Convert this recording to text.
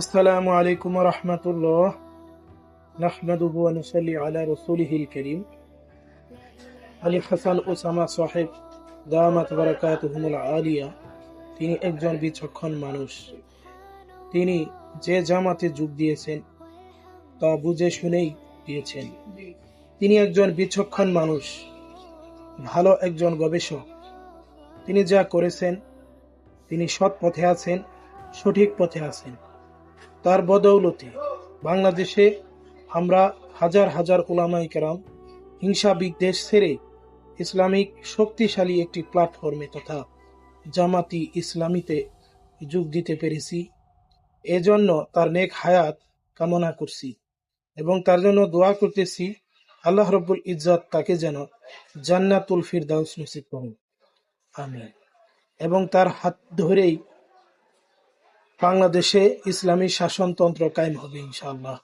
আসসালামু আলাইকুম রহমতুল্লাহ। নাহমাদুহু ওয়া নুসাল্লি আলা রাসূলিহিল কারীম। আলী হাসান ওসামা সাহেব, দামাত বারাকাতুহুমুল আলিয়া, তিনি একজন বিচক্ষণ মানুষ। তিনি যে জামাতে যোগ দিয়েছেন, তা বুঝে শুনেই দিয়েছেন। তিনি একজন বিচক্ষণ মানুষ, ভালো একজন গবেষক। তিনি যা করেছেন, তিনি সৎ পথে আছেন, সঠিক পথে আছেন। তার বদৌলতে বাংলাদেশে আমরা হাজার হাজার ওলামাই কেরাম হিংসা বিদ্বেষ ছেড়ে ইসলামিক শক্তিশালী একটি প্ল্যাটফর্মে তথা জামাতি ইসলামীতে যোগ দিতে পেরেছি। এজন্য তার নেক হায়াত কামনা করছি এবং তার জন্য দোয়া করতেছি, আল্লাহ রব্বুল ইজ্জত তাকে যেন জান্নাতুল ফিরদাউস নসিব করুন আমি এবং তার হাত ধরেই বাংলাদেশে ইসলামী শাসনতন্ত্র কায়েম হবে ইনশাআল্লাহ।